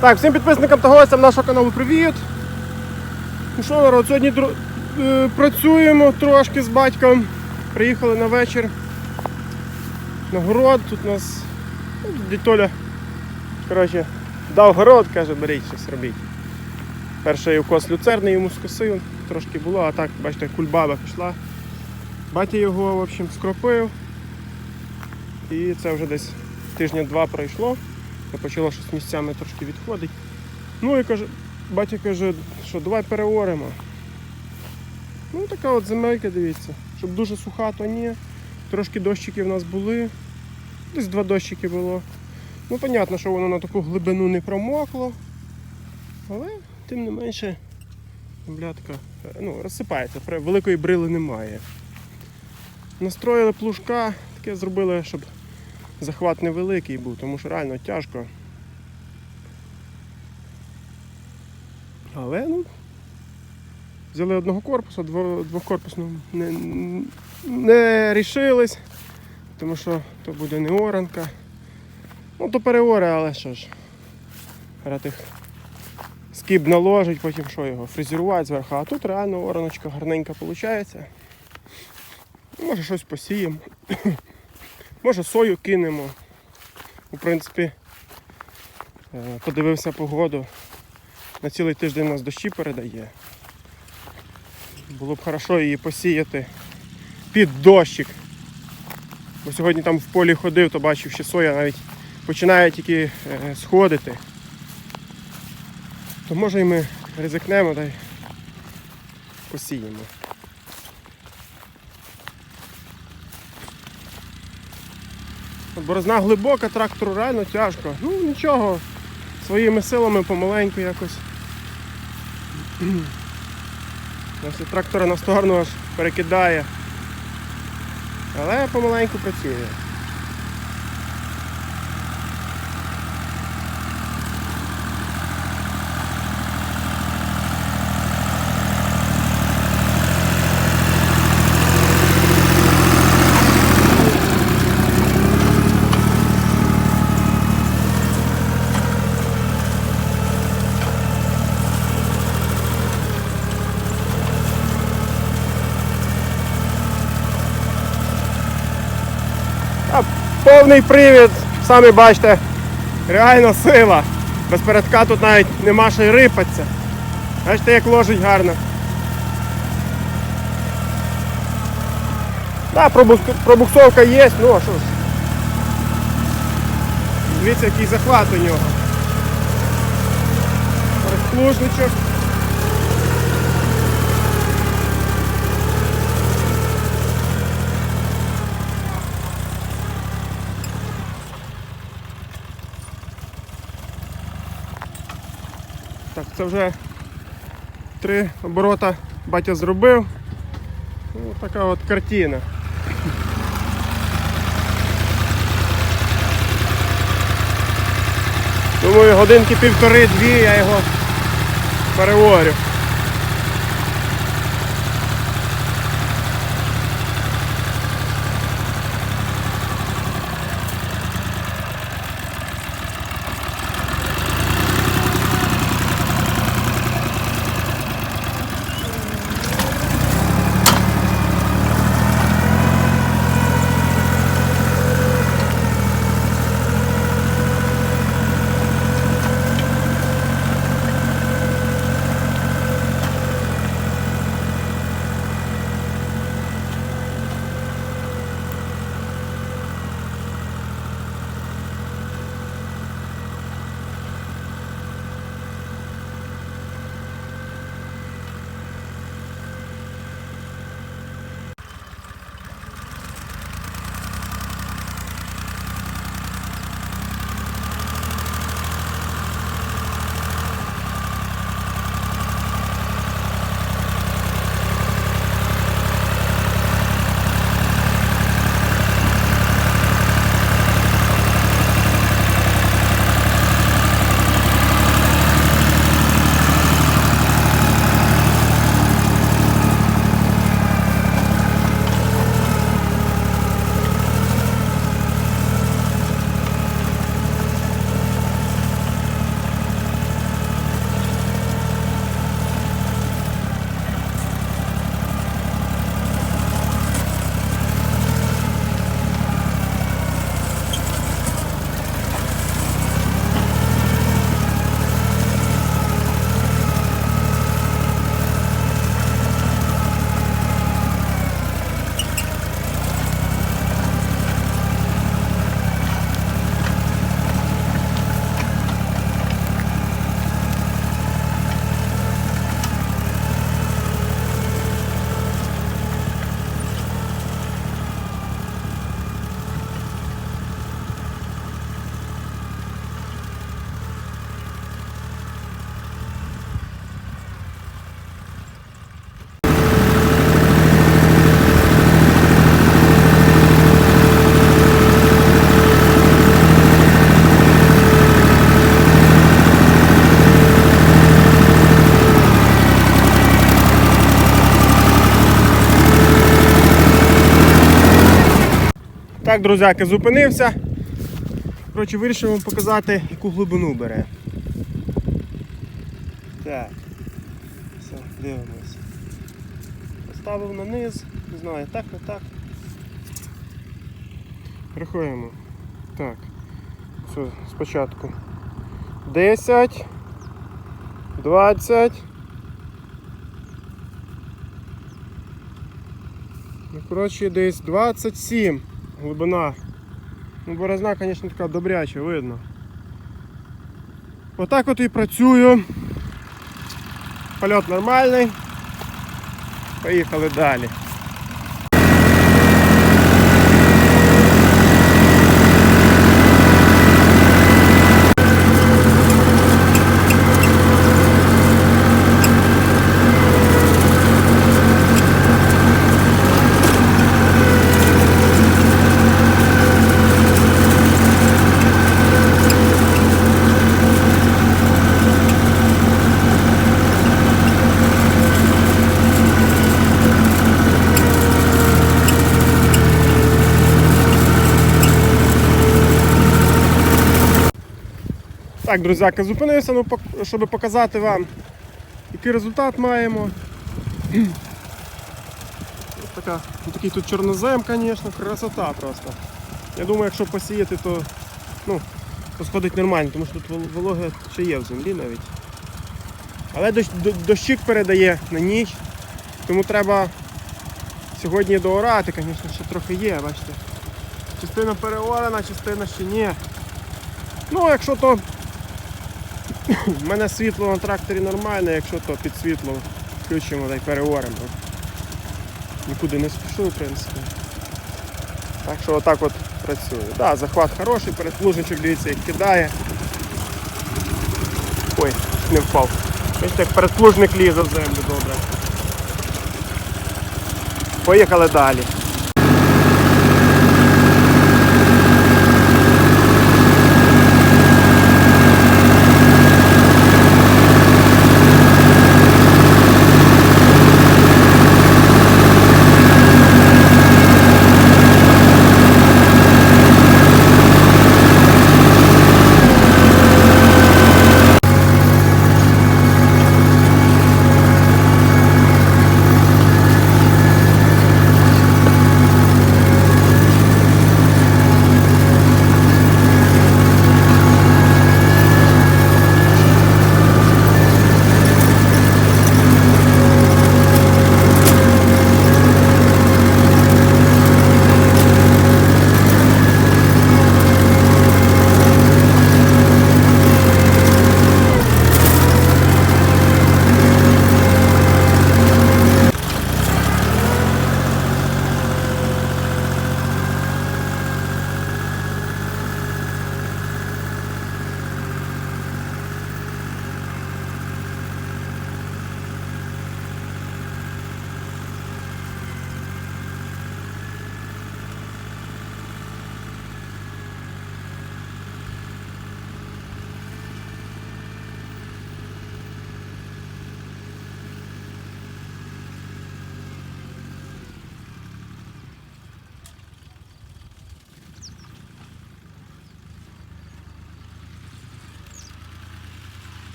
Так, всім підписникам та гостям нашого каналу привіт. Ну що, народ, сьогодні дру- е, працюємо трошки з батьком. Приїхали на вечір на город. Тут у нас ну, дядь Толя коротше, дав город, каже, беріть щось робіть. Перший укос люцерний йому скосив, трошки було, а так, бачите, кульбаба пішла. Батя його, в общем, скропив. І це вже десь тижня-два пройшло. Та почало щось місцями трошки відходить. Ну і каже, батя каже, що давай переоремо. Ну така от земелька, дивіться. Щоб дуже суха, то ні. Трошки дощики в нас були. Десь два дощики було. Ну, понятно, що воно на таку глибину не промокло. Але тим не менше земля така, е, ну, розсипається, великої брили немає. Настроїли плужка, таке зробили, щоб захват невеликий був, тому що реально тяжко. Але ну, взяли одного корпусу, дво- двокорпусного не, не рішились, тому що то буде не оранка. Ну, то переоре, але що ж. Їх скіб наложить, потім що його, фрезерувати зверху. А тут реально ораночка гарненька виходить. Може щось посіємо. Може сою кинемо. У принципі, е, подивився погоду. На цілий тиждень нас дощі передає. Було б хорошо її посіяти під дощик. Бо сьогодні там в полі ходив, то бачив, що соя навіть починає тільки е, сходити. То може і ми ризикнемо та й посіємо. Борозна глибока, трактору реально тяжко. Ну нічого, своїми силами помаленьку якось. Ось трактора на сторону аж перекидає. Але помаленьку працює. А повний привід, самі бачите, реально сила. Без передка тут навіть нема що й рипатися. Бачите, як ложить гарно. Так, пробуксовка є, ну а що ж. Дивіться, який захват у нього. Розплужничок. Це вже три оборота батя зробив. Ну, така от картина. Думаю, годинки півтори-дві я його переорю. Так, друзяки, зупинився. Коротше, вирішив вам показати, яку глибину бере. Так. Все, дивимось. Поставив на низ, не знаю, так, не так. Рахуємо. Так. Все, спочатку. 10. 20. Ну, коротше, десь 27 глибина. Ну, борозна, звісно, така добряча, видно. Отак от і працюю. Польот нормальний. Поїхали далі. Так, друзяки, зупинився, ну, щоб показати вам, який результат маємо. Ось така, ну, такий тут чорнозем, звісно, красота просто. Я думаю, якщо посіяти, то, ну, то сходить нормально, тому що тут вол- вологе ще є в землі навіть. Але дощ, дощик передає на ніч, тому треба сьогодні доорати, звісно, ще трохи є, бачите. Частина переорана, частина ще ні. Ну, якщо то у мене світло на тракторі нормальне, якщо то під світло включимо та й переоремо. Нікуди не спішу, в принципі. Так що отак от працює. Да, захват хороший, передплужничок, дивіться, як кидає. Ой, не впав. Бачите, як передплужник лізе в землю добре. Поїхали далі.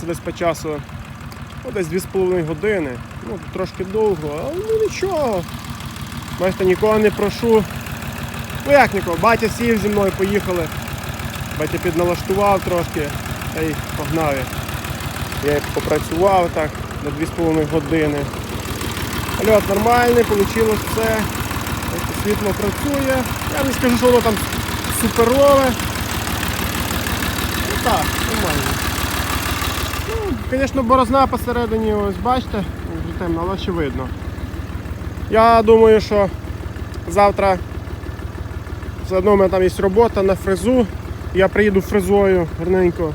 Це десь по часу ну, десь 2,5 години. Ну, трошки довго, але ну нічого. Бачите, нікого не прошу. Ну як нікого, батя сів зі мною, поїхали. Батя підналаштував трошки та й погнав. я. Попрацював так на 2,5 години. Льот нормальний, вийшло все. Світло працює. Я не скажу, що воно там суперове. Ну так, звісно, борозна посередині, ось бачите, темно, але ще видно. Я думаю, що завтра все одно у мене там є робота на фрезу. Я приїду фрезою гарненько.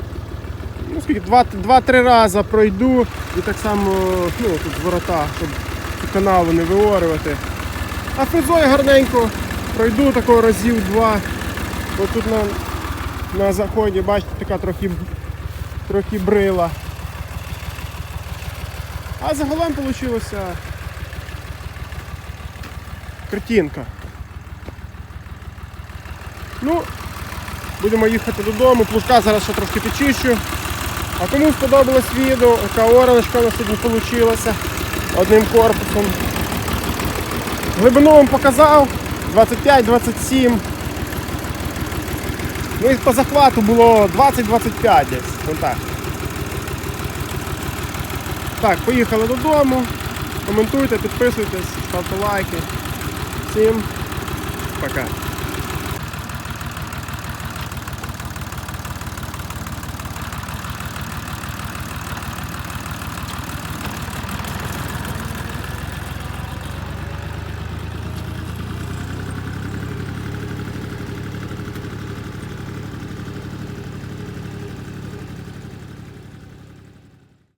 Ну, скільки, два- два-три рази пройду і так само ну, тут ворота, щоб канаву не виорювати. А фрезою гарненько пройду такого разів два. Бо тут на, на заході, бачите, така трохи, трохи брила. А загалом вийшла картинка. Ну, будемо їхати додому. Плужка зараз ще трошки підчищу. А кому сподобалось відео, яка ораночка у нас сьогодні вийшла одним корпусом. Глибину вам показав 25-27. Ну і по захвату було 20-25 десь. Так. Так, поїхали додому. Коментуйте, підписуйтесь, ставте лайки. Всім пока.